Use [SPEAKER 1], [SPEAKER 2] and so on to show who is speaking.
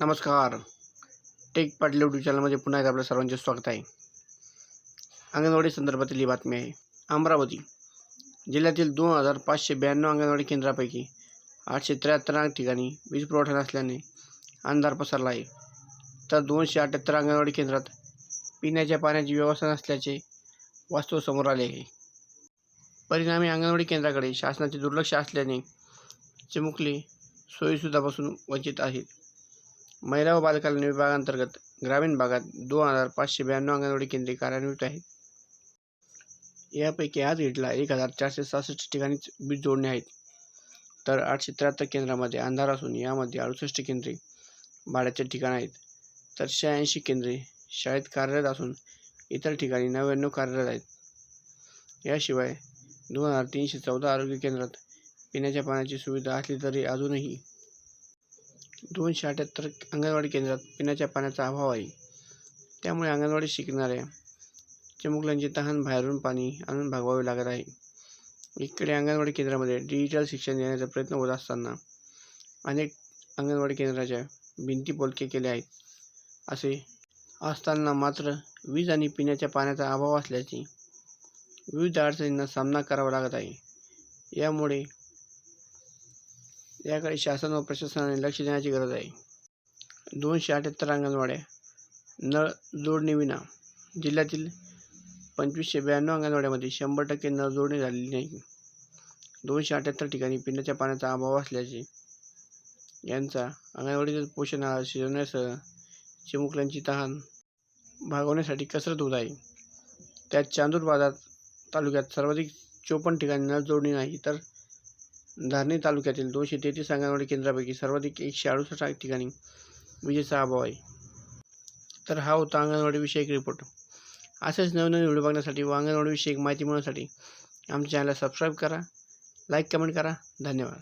[SPEAKER 1] नमस्कार. Take Patil YouTube चॅनलमध्ये पुन्हा एकदा आपल्या सर्वांचे स्वागत आहे. अंगणवाडी संदर्भातील ही बातमी आहे. अमरावती जिल्ह्यातील दोन हजार पाचशे ब्याण्णव अंगणवाडी केंद्रापैकी आठशे त्र्याहत्तर ठिकाणी वीज पुरवठा नसल्याने अंधार पसरला आहे. तर दोनशे अठ्ठ्याहत्तर अंगणवाडी केंद्रात पिण्याच्या पाण्याची व्यवस्था नसल्याचे वास्तव समोर आले आहे. परिणामी अंगणवाडी केंद्राकडे शासनाचे दुर्लक्ष असल्याने चिमुकले सोयीसुद्धापासून वंचित आहेत. महिला व बालकल्याण विभागांतर्गत ग्रामीण भागात दोन हजार पाचशे ब्याण्णव अंगणवाडी केंद्रे कार्यान्वित आहेत. यापैकी आज गेटला एक हजार चारशे सहासष्ट ठिकाणीच वीज जोडणे आहेत. तर आठशे त्र्याहत्तर केंद्रामध्ये अंधार असून यामध्ये अडुसष्ट केंद्रे भाड्याचे ठिकाण आहेत. तर शहाऐंशी केंद्रे शाळेत कार्यरत असून इतर ठिकाणी नव्याण्णव कार्यरत आहेत. याशिवाय दोन हजार तीनशे चौदा आरोग्य केंद्रात पिण्याच्या पाण्याची सुविधा असली तरी अजूनही दोनशे अठ्याहत्तर अंगणवाडी केंद्रात पिण्याच्या पाण्याचा अभाव आहे. त्यामुळे अंगणवाडी शिकणाऱ्या चिमुकल्यांचे तहान बाहेरून पाणी आणून भागवावे लागत आहे. इकडे अंगणवाडी केंद्रामध्ये डिजिटल शिक्षण देण्याचा प्रयत्न होत असताना अनेक अंगणवाडी केंद्राच्या भिंती पोलके केले आहेत. असे असताना मात्र वीज आणि पिण्याच्या पाण्याचा अभाव असल्याची विविध अडचणींना सामना करावा लागत आहे. यामुळे याकडे शासन व प्रशासनाने लक्ष देण्याची गरज आहे. दोनशे अठ्याहत्तर अंगणवाड्या नळ जोडणीविना जिल्ह्यातील पंचवीसशे ब्याण्णव अंगणवाड्यामध्ये शंभर टक्के नळ जोडणी झालेली नाही. दोनशे अठ्याहत्तर ठिकाणी पिण्याच्या पाण्याचा अभाव असल्याचे यांचा अंगणवाडीतील पोषण आहार शिजवण्यासह चिमुकल्यांची तहान भागवण्यासाठी कसरत होत आहे. त्यात चांदूर बाजार तालुक्यात सर्वाधिक चोपन्न ठिकाणी नळ जोडणी नाही तर धारणी तालुक्यातील दोनशे तेहतीस अंगणवाडी केंद्रापैकी सर्वाधिक एकशे अडुसष्ट ठिकाणी विजेचा अभाव आहे. तर हा होता अंगणवाडीविषयक रिपोर्ट असेच नवनवीन व्हिडिओ बघण्यासाठी व अंगणवाडीविषयक माहिती मिळवण्यासाठी आमच्या चॅनलला सबस्क्राईब करा लाईक कमेंट करा. धन्यवाद.